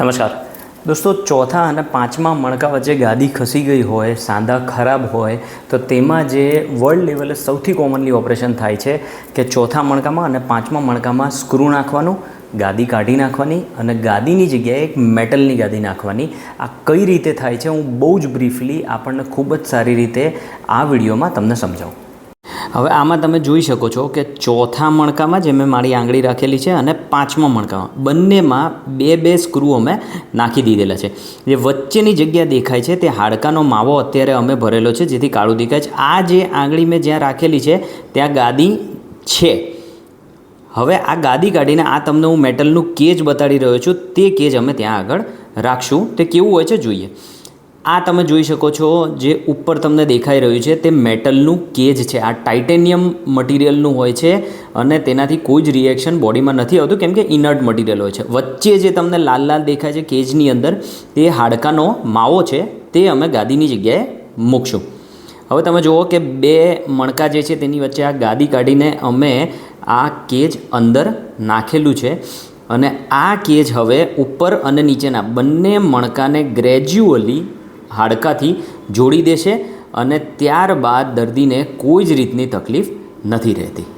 નમસ્કાર. દોસ્તો, ચોથા અને પાંચમા મણકા વચ્ચે ગાદી ખસી ગઈ હોય, સાંધા ખરાબ હોય, તો તેમાં જે વર્લ્ડ લેવલે સૌથી કોમનલી ઓપરેશન થાય છે કે ચોથા મણકામાં અને પાંચમા મણકામાં સ્ક્રૂ નાખવાનું, ગાદી કાઢી નાખવાની અને ગાદીની જગ્યાએ એક મેટલની ગાદી નાખવાની. આ કઈ રીતે થાય છે, હું બહુ જ બ્રીફલી આપણને ખૂબ જ સારી રીતે આ વિડીયોમાં તમને સમજાવું. હવે આમાં તમે જોઈ શકો છો કે ચોથા મણકામાં જે મેં મારી આંગળી રાખેલી છે અને પાંચમા મણકામાં, બંનેમાં બે બે સ્ક્રૂ અમે નાખી દીધેલા છે. જે વચ્ચેની જગ્યા દેખાય છે તે હાડકાનો માવો અત્યારે અમે ભરેલો છે, જેથી કાળું દેખાય છે. આ જે આંગળી મેં જ્યાં રાખેલી છે, ત્યાં ગાદી છે. હવે આ ગાદી કાઢીને આ તમને હું મેટલનું કેજ બતાડી રહ્યો છું, તે કેજ અમે ત્યાં આગળ રાખશું. તે કેવું હોય છે, જોઈએ. આ તમે જોઈ શકો છો જે ઉપર તમને દેખાઈ રહ્યું છે તે મેટલનું કેજ છે. આ ટાઇટેનિયમ મટીરિયલનું હોય છે અને તેનાથી કોઈ જ રિએક્શન બોડીમાં નથી આવતું, કેમ કે ઇનર્ટ મટીરિયલ હોય છે. વચ્ચે જે તમને લાલ લાલ દેખાય છે કેજની અંદર, તે હાડકાનો માવો છે, તે અમે ગાદીની જગ્યાએ મૂકશું. હવે તમે જુઓ કે બે મણકા જે છે તેની વચ્ચે આ ગાદી કાઢીને અમે આ કેજ અંદર નાખેલું છે અને આ કેજ હવે ઉપર અને નીચેના બંને મણકાને ગ્રેજ્યુઅલી હાડકાથી જોડી દેશે અને ત્યારબાદ દર્દીને કોઈ જ રીતની તકલીફ નથી રહેતી.